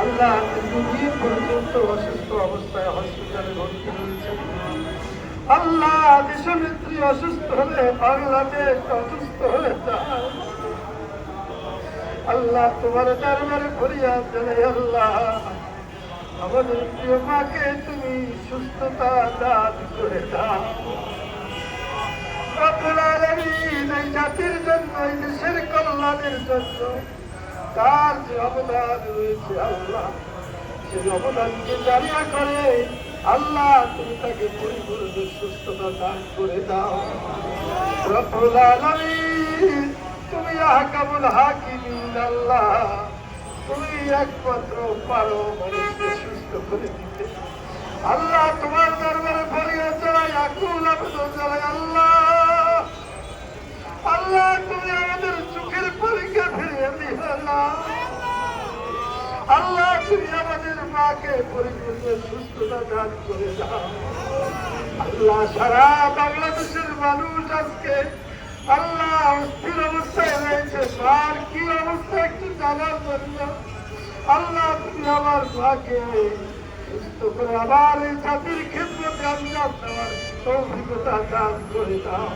আল্লাহ দীর্ঘদিন পর্যন্ত অসুস্থ অবস্থায় হসপিটালে ভর্তি রয়েছে। আল্লাহ দেশনেত্রী অসুস্থ হলে, বাংলাদেশ অসুস্থ হলে যায় আল্লাহ তোমার দরবারে ফরিয়াদ জানাই, আল্লাহ। আমাদের প্রিয় মাকে তুমি সুস্থতা দান করে দাও। জাতির জন্য, এই দেশের কল্যাণের জন্য তার যে রয়েছে আল্লাহ করে তুমি তাকে পরিপূর্ণ তুমি আল্লাহ। তুমি একমাত্র পারো মানুষকে সুস্থ করে দিতে। আল্লাহ তোমার দরবারে ফরিয়াদ জানাই, আকুল আবেদন আল্লাহ আল্লাহ তুমি আমাদের চোখের পরীক্ষা ফিরিয়ে দিও না আল্লাহ তুমি আমাদের মাকে পরিপূর্ণ সুস্থতা দান করে দাও। আল্লাহ সারা বাংলাদেশের মানুষ আজকে আল্লাহ অস্থির অবস্থায় রয়েছে। মার কি অবস্থা একটু জানার জন্য। আল্লাহ তুমি আমার মাকে সুস্থ করে আবার এই জাতির ক্ষেত্রে আঞ্জাম দেওয়ার অভিজ্ঞতা দান করে দাও।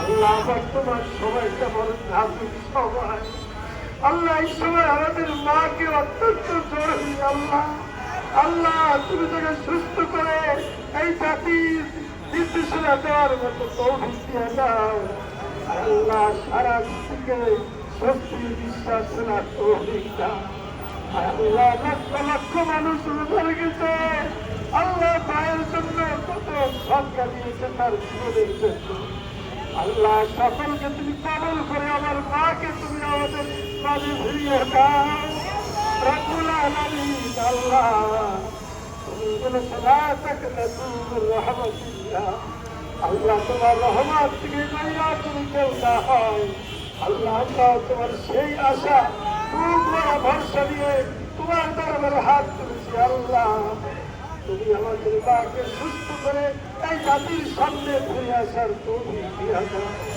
আল্লাহ বর্তমান সময়টা বড় নাজুক সময় আল্লাহ, এই সময় আমাদের মাকে অত্যন্ত জরুরি, আল্লাহ। আল্লাহ, তুমি তাকে সুস্থ করে এই জাতির নির্দেশনা দেওয়ার মতো তৌফিক দিয়ে দাও। আল্লাহ, সারা সত্যি বিশ্বাস আল্লাহ, লক্ষ লক্ষ মানুষ গেছে। আল্লাহ মায়ের জন্য কত সৎকা দিয়েছে তার জীবনের আল্লাহ, সকলকে তুমি কবল করে আমার মাকে তুমি আমাদের আলামিন আল্লাহ। তুমি বলেছ লা তাকনাতু মির রাহমাতিল্লাহ আল্লাহ তোমার রহমত থেকে দয়া তুমি কেউ না হয়। আল্লাহ আল্লাহ তোমার সেই আশা খুব বড় ভরসা নিয়ে তোমার দরবারে হাত তুলেছি আল্লাহ। তুমি আমাদের মাকে সুস্থ করে এই জাতির সামনে ফিরে আসার দাও।